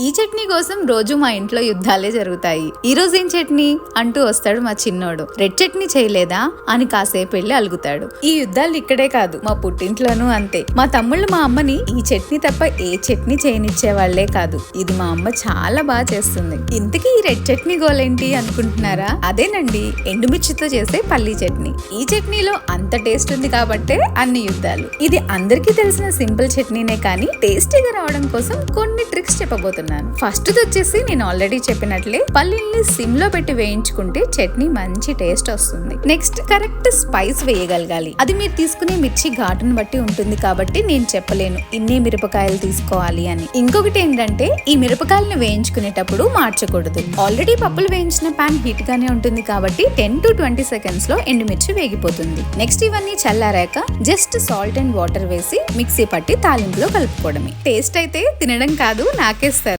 ఈ చట్నీ కోసం రోజు మా ఇంట్లో యుద్ధాలే జరుగుతాయి. ఈ రోజు ఏం చట్నీ? అంటూ వస్తాడు మా చిన్నోడు. రెడ్ చట్నీ చేయలేదా? అని కాసేపు వెళ్ళి అలుగుతాడు. ఈ యుద్ధాలు ఇక్కడే కాదు మా పుట్టింట్లోనూ అంతే. మా తమ్ముళ్ళు మా అమ్మని ఈ చట్నీ తప్ప ఏ చట్నీ చేయనిచ్చే వాళ్ళే కాదు. ఇది మా అమ్మ చాలా బాగా చేస్తుంది. ఇంతకీ ఈ రెడ్ చట్నీ గోలేంటి అనుకుంటున్నారా? అదేనండి ఎండుమిర్చితో చేసే పల్లీ చట్నీ. ఈ చట్నీలో అంత టేస్ట్ ఉంది కాబట్టే అన్ని యుద్ధాలు. ఇది అందరికీ తెలిసిన సింపుల్ చట్నీనే కానీ టేస్టీగా రావడం కోసం కొన్ని ట్రిక్స్ చెప్పబోతున్నాను. ఫస్ట్ వచ్చేసి నేను ఆల్రెడీ చెప్పినట్లే పల్లీల్ని సిమ్లో పెట్టి వేయించుకుంటే చట్నీ మంచి టేస్ట్ వస్తుంది. నెక్స్ట్ కరెక్ట్ స్పైస్ వేయగలగాలి. అది మీరు తీసుకునే మిర్చి ఘాటును బట్టి ఉంటుంది కాబట్టి నేను చెప్పలేను ఇన్ని మిరపకాయలు తీసుకోవాలి అని. ఇంకొకటి ఏంటంటే ఈ మిరపకాయలను వేయించుకునేటప్పుడు మార్చకూడదు. ఆల్రెడీ పప్పులు వేయించిన పాన్ హీట్ గానే ఉంటుంది కాబట్టి టెన్ టు ట్వంటీ సెకండ్స్లో ఎండుమిర్చి వేగిపోతుంది. నెక్స్ట్ ఇవన్నీ చల్లారాక జస్ట్ సాల్ట్ అండ్ వాటర్ వేసి మిక్సీ పట్టి తాలింపులో కలుపుకోవడమే. టేస్ట్ అయితే తినడం కాదు నాకేస్తారు